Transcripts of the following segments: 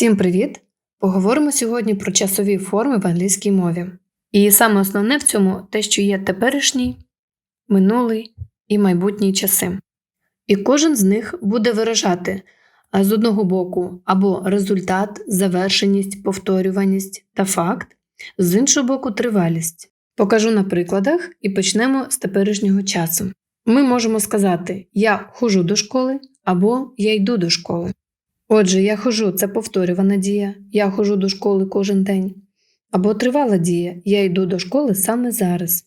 Всім привіт! Поговоримо сьогодні про часові форми в англійській мові. І саме основне в цьому те, що є теперішній, минулий і майбутній часи. І кожен з них буде виражати з одного боку або результат, завершеність, повторюваність та факт, з іншого боку, тривалість. Покажу на прикладах і почнемо з теперішнього часу. Ми можемо сказати Я хожу до школи або Я йду до школи. Отже, я хожу це повторювана дія, я хожу до школи кожен день. Або тривала дія, я йду до школи саме зараз.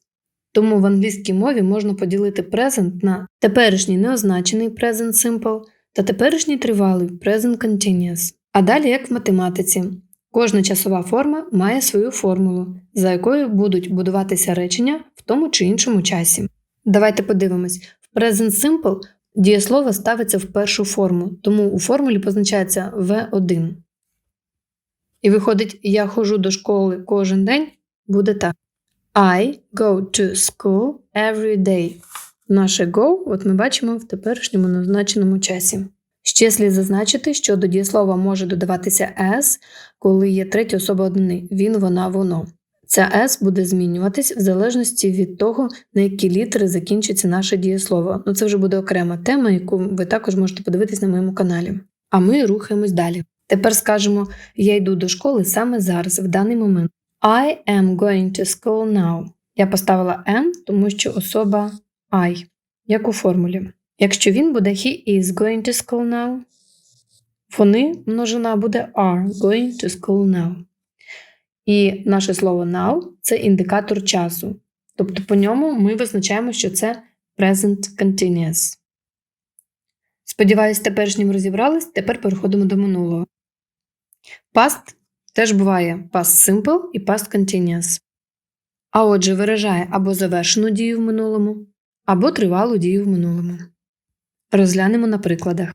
Тому в англійській мові можна поділити present на теперішній неозначений present simple та теперішній тривалий present continuous. А далі, як в математиці, кожна часова форма має свою формулу, за якою будуть будуватися речення в тому чи іншому часі. Давайте подивимось: в present simple Дієслово ставиться в першу форму, тому у формулі позначається V1. І виходить, я ходжу до школи кожен день буде так. I go to school every day. Наше go, от ми бачимо в теперішньому назначеному часі. Ще слід зазначити, що до дієслова може додаватися S, коли є третя особа однини він, вона, воно. Ця S буде змінюватись в залежності від того, на які літери закінчиться наше дієслово. Ну це вже буде окрема тема, яку ви також можете подивитись на моєму каналі. А ми рухаємось далі. Тепер скажемо: я йду до школи саме зараз, в даний момент. I am going to school now. Я поставила am, тому що особа I, як у формулі. Якщо він буде he is going to school now, вони множина буде are going to school now. І наше слово now це індикатор часу. Тобто по ньому ми визначаємо, що це present continuous. Сподіваюсь, теперішнім розібрались, тепер переходимо до минулого. Past теж буває past simple і past continuous. А отже, виражає або завершену дію в минулому, або тривалу дію в минулому. Розглянемо на прикладах.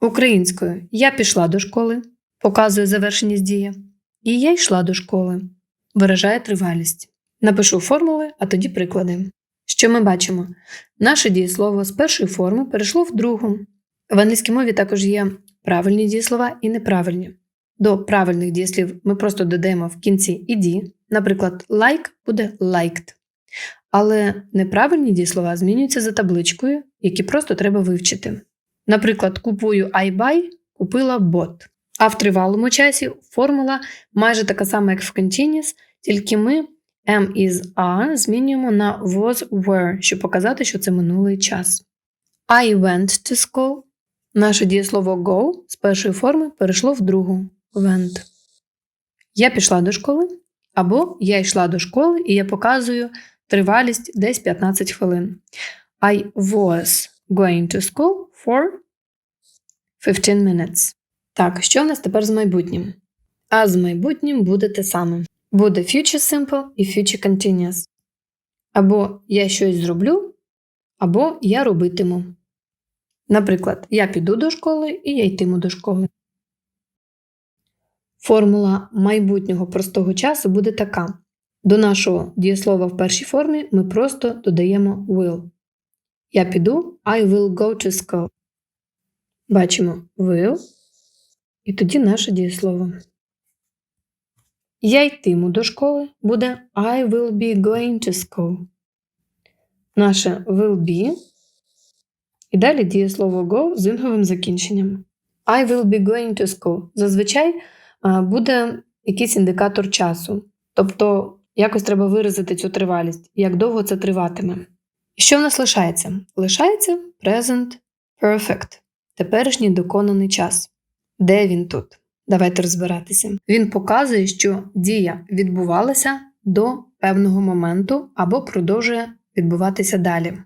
Українською я пішла до школи, показує завершеність дії. І я йшла до школи. Виражає тривалість. Напишу формули, а тоді приклади. Що ми бачимо? Наше дієслово з першої форми перейшло в другу. В англійській мові також є правильні дієслова і неправильні. До правильних дієслів ми просто додаємо в кінці іді, наприклад, like буде liked. Але неправильні дієслова змінюються за табличкою, які просто треба вивчити. Наприклад, купую I купила bot. А в тривалому часі формула майже така сама, як в continuous, тільки ми M із A змінюємо на was were, щоб показати, що це минулий час. I went to school. Наше дієслово go з першої форми перейшло в другу went. Я пішла до школи. Або я йшла до школи і я показую тривалість десь 15 хвилин. I was going to school for 15 minutes. Так, що в нас тепер з майбутнім? А з майбутнім буде те саме. Буде future simple і future continuous. Або я щось зроблю, або я робитиму. Наприклад, я піду до школи і я йтиму до школи. Формула майбутнього простого часу буде така. До нашого дієслова в першій формі ми просто додаємо will. Я піду, I will go to school. Бачимо will. І тоді наше дієслово. Я йтиму до школи буде I will be going to school. Наше will be. І далі дієслово go з інговим закінченням. I will be going to school. Зазвичай буде якийсь індикатор часу. Тобто, якось треба виразити цю тривалість, як довго це триватиме. І що в нас лишається? Лишається present perfect, теперішній доконаний час. Де він тут? Давайте розбиратися. Він показує, що дія відбувалася до певного моменту або продовжує відбуватися далі.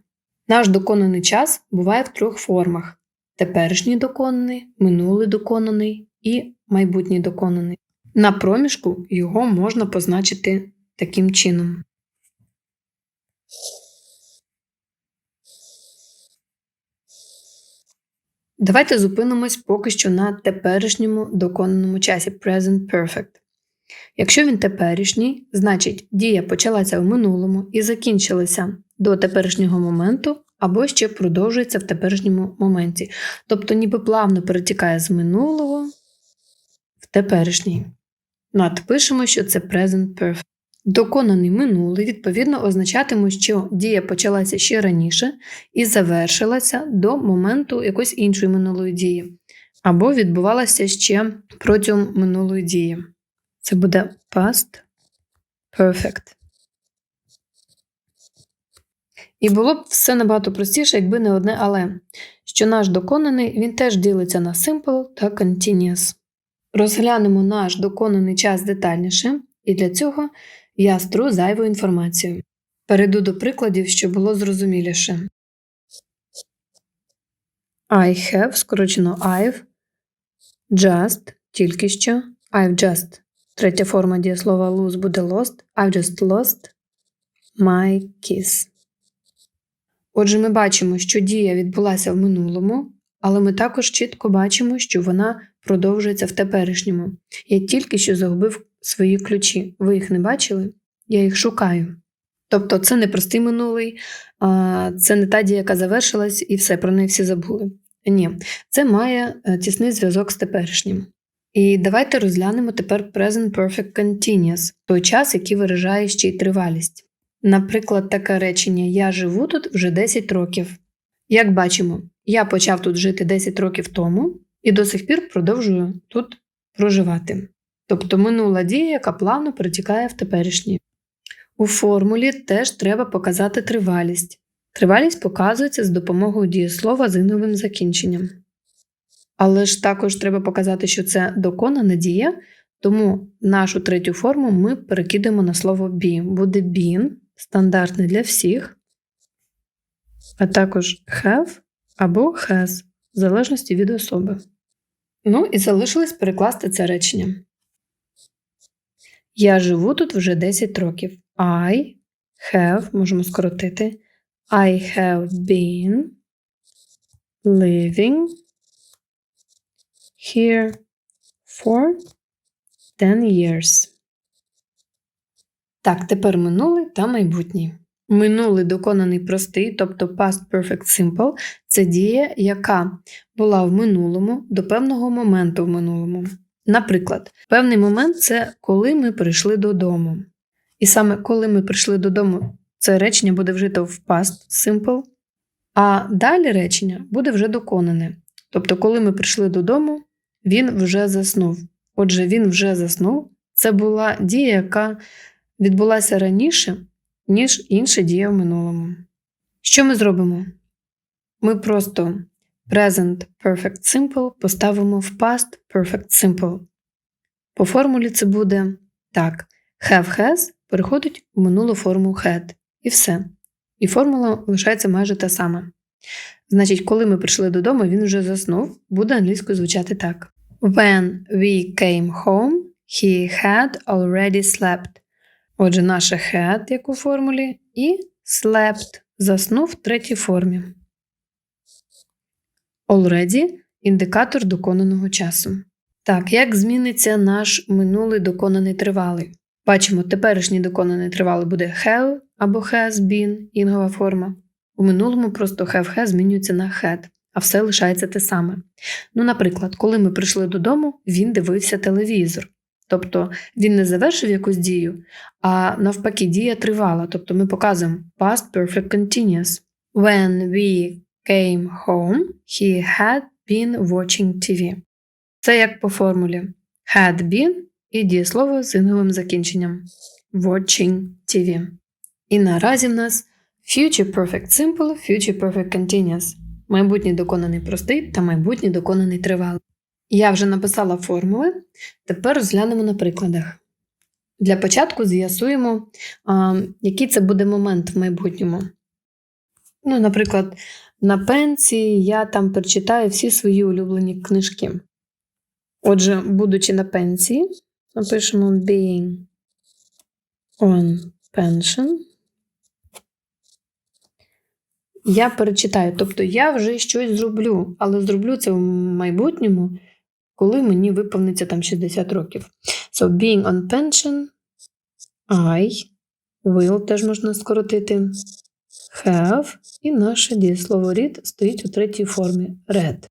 Наш доконаний час буває в трьох формах: теперішній доконаний, минулий доконаний і майбутній доконаний. На проміжку його можна позначити таким чином. Давайте зупинимось поки що на теперішньому доконаному часі Present Perfect. Якщо він теперішній, значить дія почалася в минулому і закінчилася до теперішнього моменту, або ще продовжується в теперішньому моменті. Тобто, ніби плавно перетікає з минулого в теперішній. Надпишемо, що це present perfect. Доконаний минулий, відповідно, означатиме, що дія почалася ще раніше і завершилася до моменту якоїсь іншої минулої дії, або відбувалася ще протягом минулої дії. Це буде past perfect. І було б все набагато простіше, якби не одне але, що наш доконаний він теж ділиться на simple та continuous. Розглянемо наш доконаний час детальніше, і для цього я стру зайву інформацію. Перейду до прикладів, щоб було зрозуміліше. I have, скорочено I've, just, тільки що, I've just. Третя форма дієслова lose буде lost, I've just lost my kiss. Отже, ми бачимо, що дія відбулася в минулому, але ми також чітко бачимо, що вона продовжується в теперішньому. Я тільки що загубив свої ключі. Ви їх не бачили? Я їх шукаю. Тобто це не простий минулий, це не та дія, яка завершилась, і все, про неї всі забули. Ні, це має е, тісний зв'язок з теперішнім. І давайте розглянемо тепер Present Perfect Continuous, той час, який виражає ще й тривалість. Наприклад, таке речення Я живу тут вже 10 років. Як бачимо, я почав тут жити 10 років тому і до сих пір продовжую тут проживати. Тобто минула дія, яка плавно перетікає в теперішній. У формулі теж треба показати тривалість. Тривалість показується з допомогою дієслова з інговим закінченням. Але ж також треба показати, що це доконана дія, тому нашу третю форму ми перекидаємо на слово be. Буде been, стандартний для всіх, а також have або has, в залежності від особи. Ну і залишилось перекласти це речення. Я живу тут вже 10 років. I have, можемо скоротити. I have been living here for 10 years. Так, тепер минулий та майбутній. Минулий доконаний простий, тобто past perfect simple це дія, яка була в минулому до певного моменту в минулому. Наприклад, певний момент це коли ми прийшли додому. І саме коли ми прийшли додому, це речення буде вжито в past simple, а далі речення буде вже доконане. Тобто, коли ми прийшли додому, він вже заснув. Отже, він вже заснув. Це була дія, яка відбулася раніше, ніж інша дія в минулому. Що ми зробимо? Ми просто Present Perfect Simple поставимо в Past Perfect Simple. По формулі це буде так: have has переходить у минулу форму had. І все. І формула лишається майже та сама. Значить, коли ми прийшли додому, він вже заснув, буде англійською звучати так. When we came home, he had already slept. Отже, наше had, як у формулі, і slept заснув в третій формі. Already індикатор доконаного часу. Так, як зміниться наш минулий доконаний тривалий? Бачимо, теперішній доконаний тривалий буде have або has been інгова форма. У минулому просто have has змінюється на had, а все лишається те саме. Ну, наприклад, коли ми прийшли додому, він дивився телевізор. Тобто він не завершив якусь дію, а навпаки, дія тривала. Тобто ми показуємо past perfect continuous. When we came home, he had been watching TV. Це як по формулі had been і дієслово з інговим закінченням watching TV. І наразі в нас future perfect simple, future perfect continuous. Майбутній доконаний простий та майбутній доконаний тривалий. Я вже написала формули, тепер розглянемо на прикладах. Для початку з'ясуємо, який це буде момент в майбутньому. Ну, Наприклад, на пенсії я там прочитаю всі свої улюблені книжки. Отже, будучи на пенсії, напишемо being on pension. Я перечитаю, тобто я вже щось зроблю, але зроблю це в майбутньому, коли мені виповниться там 60 років. So, being on pension, I will теж можна скоротити have, і наше дієслово read стоїть у третій формі read.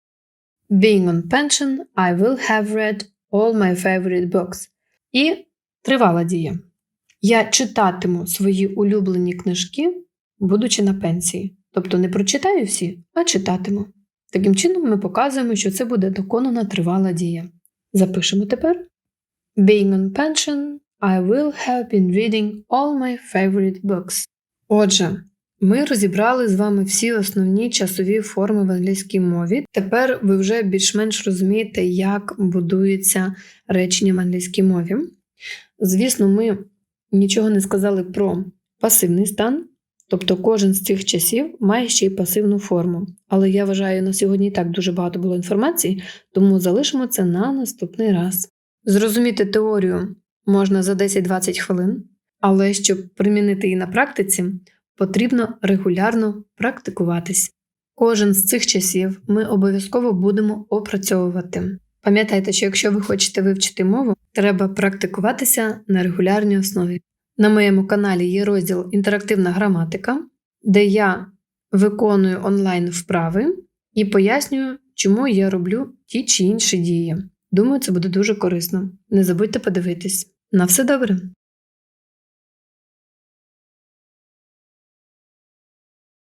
Being on pension, I will have read all my favorite books. І тривала дія. Я читатиму свої улюблені книжки, будучи на пенсії. Тобто не прочитаю всі, а читатиму. Таким чином, ми показуємо, що це буде доконана тривала дія. Запишемо тепер. Being on pension, I will have been reading all my favorite books. Отже, ми розібрали з вами всі основні часові форми в англійській мові. Тепер ви вже більш-менш розумієте, як будується речення в англійській мові. Звісно, ми нічого не сказали про пасивний стан, тобто кожен з цих часів має ще й пасивну форму. Але я вважаю, на сьогодні і так дуже багато було інформації, тому залишимо це на наступний раз. Зрозуміти теорію можна за 10-20 хвилин, але щоб примінити її на практиці, потрібно регулярно практикуватись. Кожен з цих часів ми обов'язково будемо опрацьовувати. Пам'ятайте, що якщо ви хочете вивчити мову, треба практикуватися на регулярній основі. На моєму каналі є розділ Інтерактивна граматика, де я виконую онлайн вправи і пояснюю, чому я роблю ті чи інші дії. Думаю, це буде дуже корисно. Не забудьте подивитись. На все добре!